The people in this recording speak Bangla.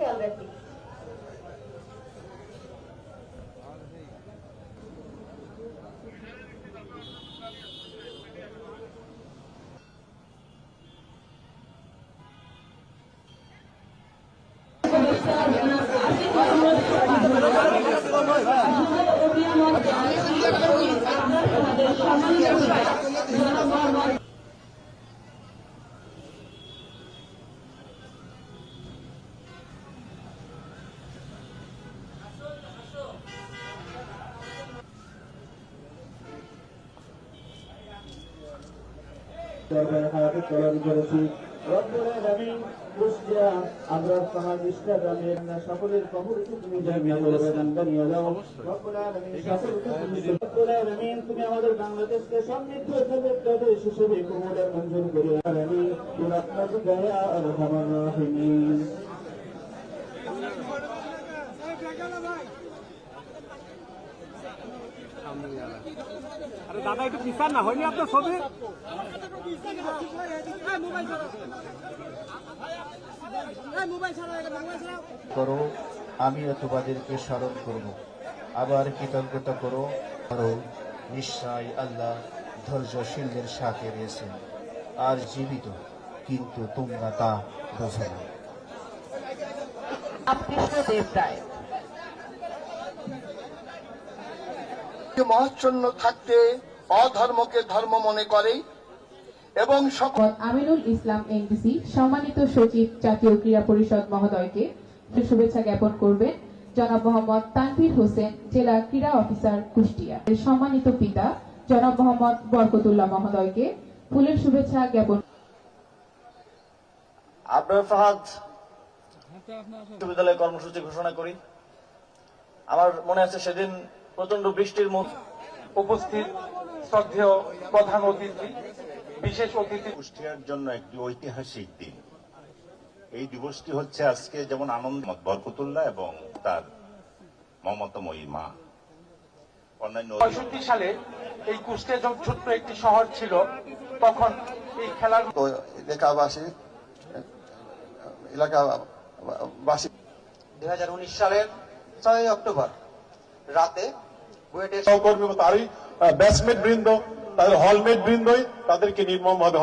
খেয়াল রাখি দরবারে হায়াতে তৈরি করেছি। সকলের কবরকে তুমি জান্নাত প্রদান করিয়া দাও। তুমি আমাদের বাংলাদেশকে সমৃদ্ধ দেশ হিসেবে কবুলের মঞ্জুর করিয়া আলামিন বিরহমাতিকা ইয়া আরহামার রাহিমিন আরে দাদা একটু পিছান না হয়নি আপনার ছবি? করো আমিও তোমাদেরকে স্মরণ করব। আবার কৃতজ্ঞতা করো করো নিশ্চয় আল্লাহ ধৈর্যশীলদের সাথে রয়েছেন আর জীবিত কিন্তু তোমরা তা বোঝো না। কৃষ্ণ দেব রায় মহাচ্ছন্ন থাকতে অধর্মকে ধর্ম মনে করে এবং সকল আমিনুল ইসলাম এনডিসি সম্মানিত সচিব জাতীয় ক্রীড়া পরিষদ মহোদয়কে শুভেচ্ছা জ্ঞাপন করবেন জনাব মোহাম্মদ তানভীর হোসেন জেলা ক্রীড়া অফিসার কুষ্টিয়া। এর সম্মানিত পিতা জনাব মোহাম্মদ বরকতুল্লাহ মহোদয়কে ফুলের শুভেচ্ছা জ্ঞাপন আবরার ফাহাদ বিশ্ববিদ্যালয় কর্মসূচি ঘোষণা করি। আমার মনে আছে সেদিন প্রচণ্ড বৃষ্টির মধ্যে উপস্থিত শ্রদ্ধেয় প্রধান অতিথি বিশেষ অতিথি। কুষ্টিয়ার জন্য একটি ঐতিহাসিক দিন। এই দিবসটি হচ্ছে আজকে যেমন আনন্দ বরকতুল্লাহ এবং তার মমতাময়ী মা। অন্যান্য পঁয়ষট্টি সালে এই কুষ্টিয়া যখন ছোট্ট একটি শহর ছিল তখন এই খেলার এলাকাবাসী এলাকাবাসী দুই সালের ছয় অক্টোবর রাতে সহকর্মী তারই ব্যাটসম্যান বৃন্দ তাদের হলমেট বৃন্দই তাদেরকে নির্মম ভাবে